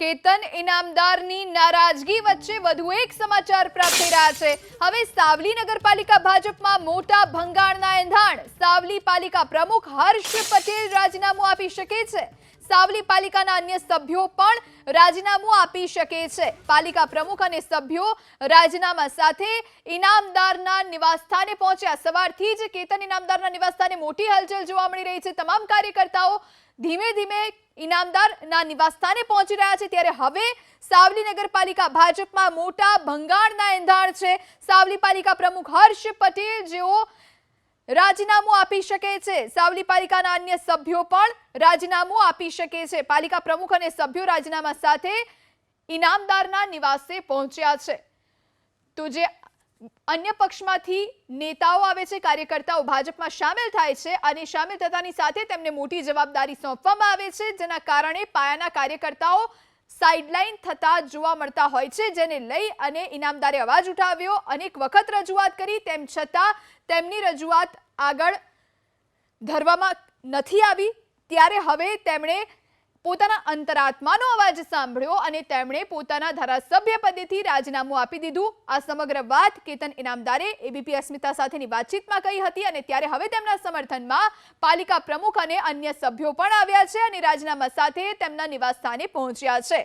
કેતન ઇનામદારની નારાજગી વચ્ચે વધુ એક સમાચાર પ્રાપ્ત થઈ રહ્યા છે. હવે સાવલી નગરપાલિકા ભાજપમાં મોટા ભંગાણના એંધાણ. સાવલી પાલિકા પ્રમુખ હર્ષ પટેલ રાજીનામું આપી શકે છે. સાવલી પાલિકાના અન્ય સભ્યો પણ રાજીનામું આપી શકે છે. પાલિકા પ્રમુખ અને સભ્યો રાજીનામા સાથે ઇનામદારના નિવાસસ્થાને પહોંચ્યા. સવારથી જ કેતન ઇનામદારના નિવાસસ્થાને મોટી હલચલ જોવા મળી રહી છે. તમામ કાર્યકર્તાઓ ધીમે ધીમે ઇનામદારના નિવાસસ્થાને પહોંચી રહ્યા છે. ત્યારે હવે સાવલી નગરપાલિકા ભાજપમાં મોટા ભંગાણના એંધાણ છે. સાવલી પાલિકા પ્રમુખ હર્ષ પટેલ જેઓ રાજીનામું આપી શકે છે. સાવલી પાલિકાના અન્ય સભ્યો પણ રાજીનામું આપી શકે છે. પાલિકા પ્રમુખ અને સભ્યો રાજીનામા સાથે ઇનામદારના નિવાસે પહોંચ્યા છે. તો જે અન્ય પક્ષમાંથી નેતાઓ આવે છે, કાર્યકર્તાઓ ભાજપમાં સામેલ થાય છે, અને સામેલ થતાની સાથે તેમને મોટી જવાબદારી સોંપવામાં આવે છે, જેના કારણે પાયાના કાર્યકર્તાઓ સાઇડલાઇન થતા જોવા મળતા હોય છે, જેને લઈ અને ઇનામદારે અવાજ ઉઠાવ્યો. અનેક વખત રજૂઆત કરી, તેમ છતાં તેમની રજૂઆત આગળ ધરવામાં નથી આવી. ત્યારે હવે તેમણે પોતાના અંતરાત્માનો અવાજ સાંભળ્યો અને તેમણે પોતાના ધારાસભ્ય પદેથી રાજીનામું આપી દીધું. આ સમગ્ર વાત કેતન ઇનામદારે એબીપી અસ્મિતા સાથેની વાતચીતમાં કહી હતી અને ત્યારે હવે તેમના સમર્થનમાં પાલિકા પ્રમુખ અને અન્ય સભ્યો પણ આવ્યા છે અને રાજીનામા સાથે તેમના નિવાસસ્થાને પહોંચ્યા છે.